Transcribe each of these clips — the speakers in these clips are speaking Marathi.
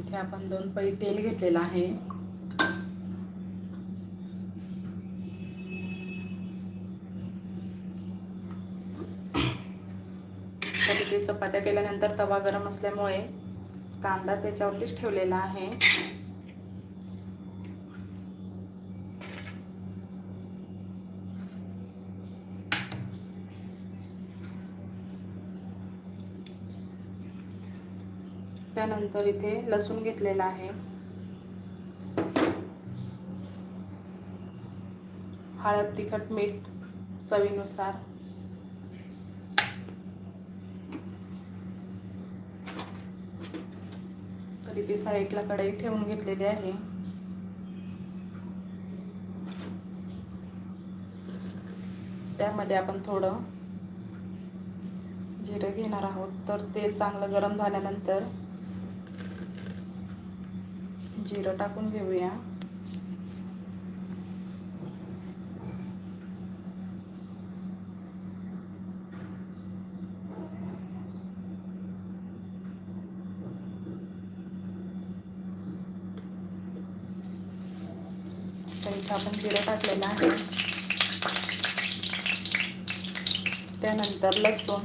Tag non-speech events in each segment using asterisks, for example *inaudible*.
इथे आपण दोन पळी तेल घेतलेलं आहे. चपात्या केल्यानंतर तवा गरम असल्यामुळे कांदा त्याच्यावरतीच ठेवलेला आहे. त्यानंतर इथे लसूण घेतलेला आहे. हळद तिखट मीठ चवीनुसार. तर इथे साईडला कढई ठेवून घेतलेली आहे. त्यामध्ये आपण थोडं जिरं घेणार आहोत. तर तेल चांगलं गरम झाल्यानंतर जिरं टाकून घेऊया. आपण जिरं टाकलेलं आहे. त्यानंतर लसूण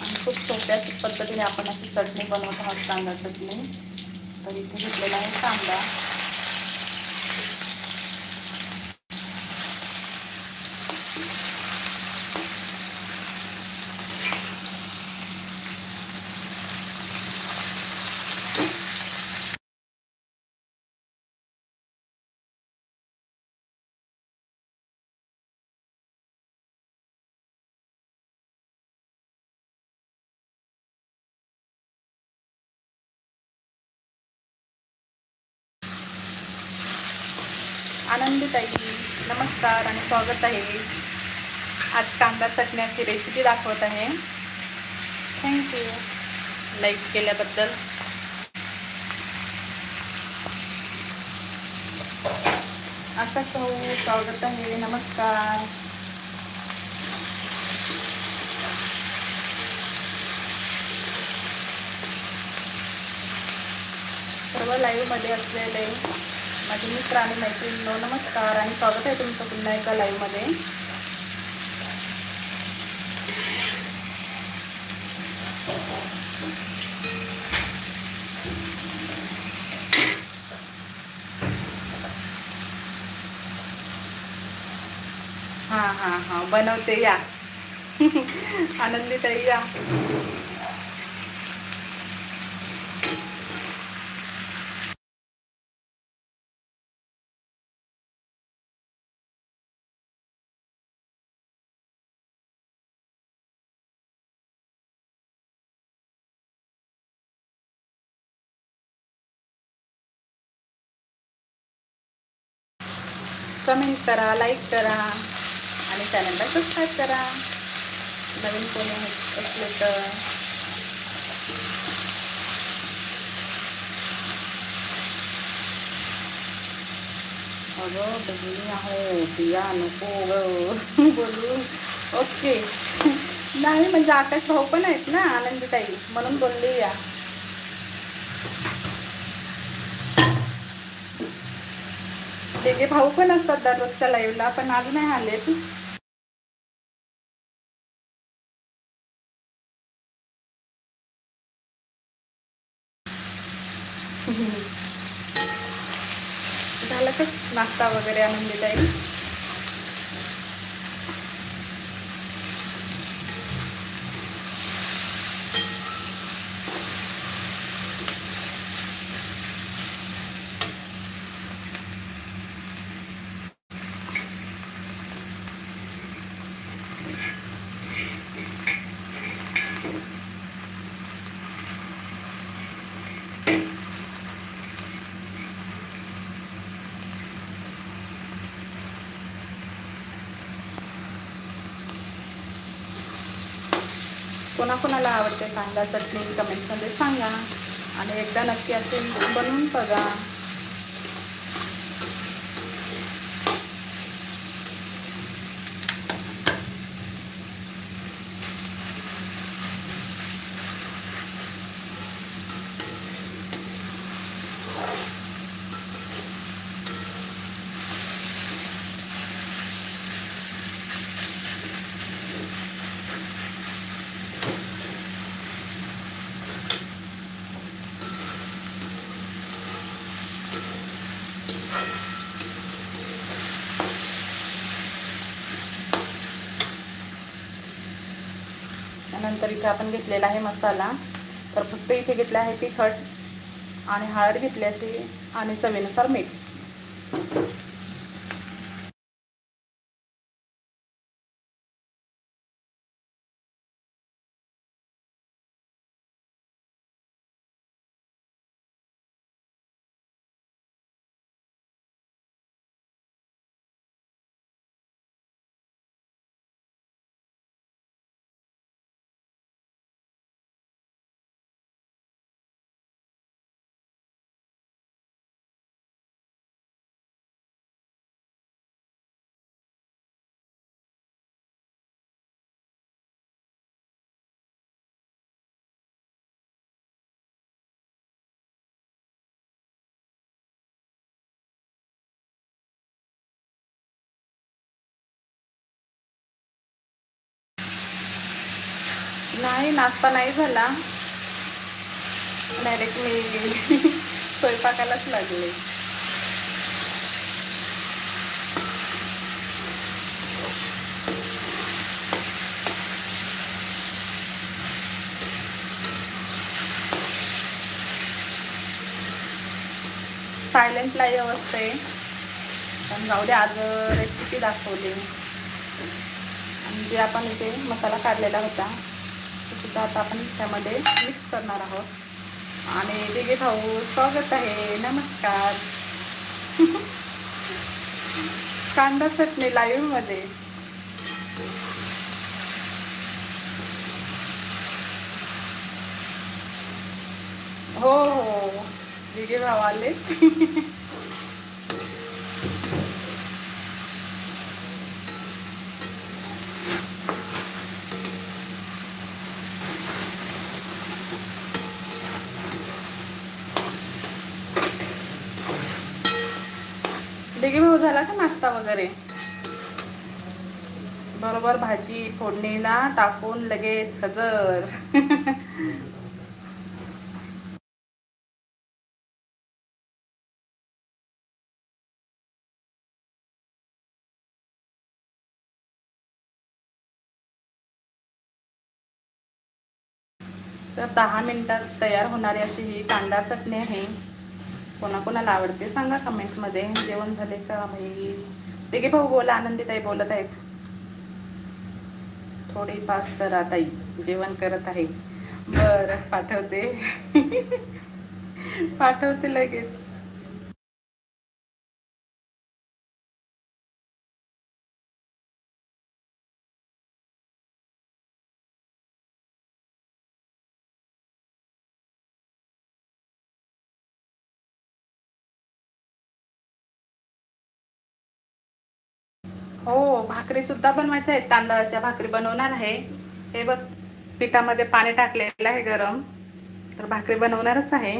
आणि खूप सोप्या पद्धतीने आपण अशी चटणी बनवत आहोत कांदा चटणी. तर इथे घेतलेला आहे कांदा. आनंदीताई नमस्कार आणि स्वागत आहे. आज कांदा चटण्याची रेसिपी दाखवत आहे. थँक्यू लाईक केल्याबद्दल. आता भाऊ स्वागत आहे. नमस्कार. सर्व लाईव्हमध्ये असलेले माझे मित्र आणि मैत्रिणींनो नमस्कार आणि स्वागत आहे तुमचं पुन्हा एका लाईव्हमध्ये हां हां हां बनवते या. *laughs* आनंदीताई या. कमेंट करा लाईक करा आणि चॅनलला सबस्क्राईब करा. नवीन कोणी असले तर. अगं बहिणी आहो बिया नको ग. *laughs* बोलू. ओके *laughs* नाही म्हणजे आकाश भाऊ पण आहेत ना आनंदताई. म्हणून बोलली या. वेगळे भाऊ पण असतात दररोजच्या लाईव्हला पण आज नाही आलेत. झालं का? नाश्ता वगैरे आणून दिला कोणाकोणाला आवडते कांदा चटणी कमेंटमध्ये सांगा. आणि एकदा नक्की असेल बनवून बघा. त्यानंतर इथे आपण घेतलेला आहे मसाला. तर फक्त इथे घेतला आहे तिखट आणि हळद घेतली अशी आणि चवीनुसार मीठ. नाही नाश्ता नाही झाला. डायरेक्ट मी *laughs* स्वयंपाकालाच लागले. सायलेंट लाईव्ह असते पण जाऊ दे आज रेसिपी दाखवली. म्हणजे जे आपण इथे मसाला काढलेला होता. सुद्धा आता आपण त्यामध्ये मिक्स करणार आहोत. आणि दिगे भाऊ स्वागत आहे नमस्कार. *laughs* कांदा चटणी लाईव्हमध्ये. हो हो. दिगे भाऊ आले दिगे भाऊ झाला का नाश्ता वगैरे बरोबर भाजी फोडणीला टाकून लगेच हजर. तर दहा मिनिटात तयार होणारी अशी ही कांदा चटणी आहे. कोणाकोणाला आवडते सांगा कमेंटमध्ये जेवण झाले का? भाई दिगे भाऊ बोला आनंदीताई बोलत आहेत. थोडी पास करा ताई जेवण करत आहे. बर पाठवते. *laughs* पाठवते लगेच. भाकरी सुद्धा बनवायच्या आहेत. तांदळाच्या भाकरी बनवणार आहे. हे बघ पिठामध्ये पाणी टाकलेलं आहे गरम. तर भाकरी बनवणारच आहे.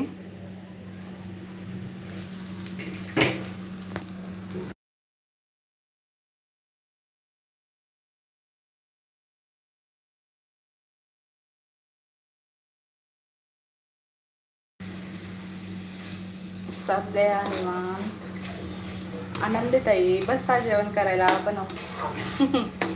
चालले निवांत आनंदताई बस जेवण करायला बनव. *laughs*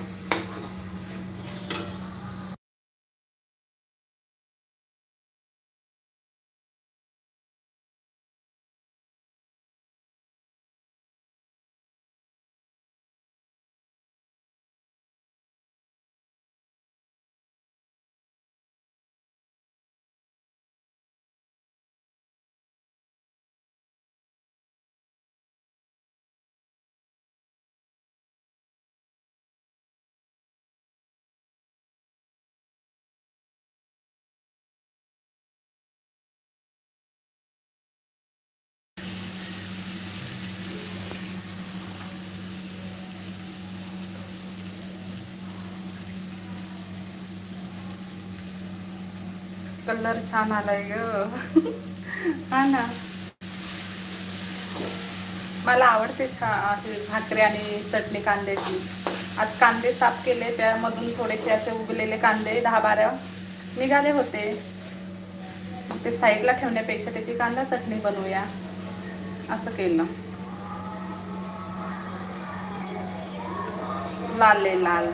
कलर छान आलाय ग. हा ना. मला आवडते छान असे भाकरी आणि चटणी कांद्याची. आज कांदे साफ केले त्यामधून थोडेसे असे उगलेले कांदे दहा बारा निघाले होते. ते साईडला ठेवण्यापेक्षा त्याची कांदा चटणी बनवूया. असं केलं. लाल लाल.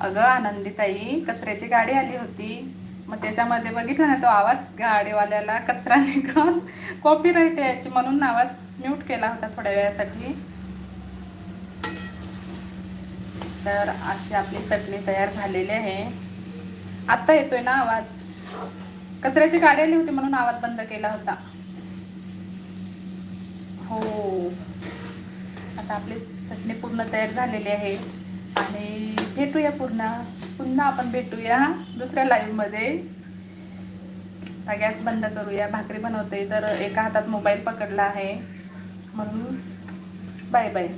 अगं आनंदीताई कचऱ्याची गाडी आली होती. मग त्याच्यामध्ये बघितलं ना तो आवाज? गाडीवाल्याला कचरा निघाल. कॉपी राईट यायची म्हणून आवाज म्यूट केला होता थोड्या वेळासाठी. तर अशी आपली चटणी तयार झालेली आहे. आत्ता येतोय ना आवाज? कचऱ्याची गाडी आली होती म्हणून आवाज बंद केला होता. हो. आता आपली चटणी पूर्ण तयार झालेली आहे. आणि भेटूया पुन्हा. पुन्हा आपण भेटूया दुसऱ्या लाईव्हमध्ये आता गॅस बंद करूया. भाकरी बनवते तर एका हातात मोबाईल पकडला आहे. म्हणून बाय बाय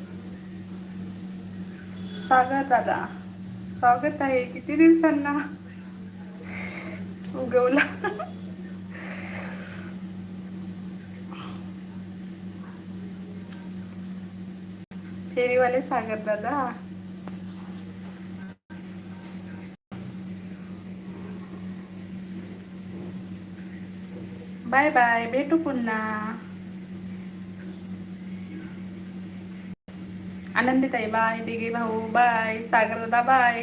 सागर दादा स्वागत आहे. किती दिवसांना उगवला. फेरीवाले सागर दादा. बाय बाय भेटू पुन्हा. आनंदीताई बाय दिगे भाऊ बाय सागर दादा बाय.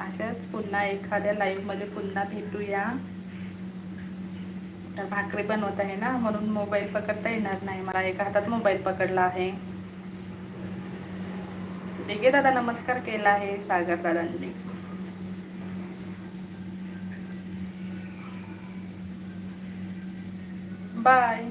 अशाच पुन्हा एखाद्या लाईव्हमध्ये पुन्हा भेटूया. तर भाकरी बनवत आहे ना म्हणून मोबाईल पकडता येणार नाही. मला एका हातात मोबाईल पकडला आहे. दिगे दादा नमस्कार केला आहे सागर दादांनी बाय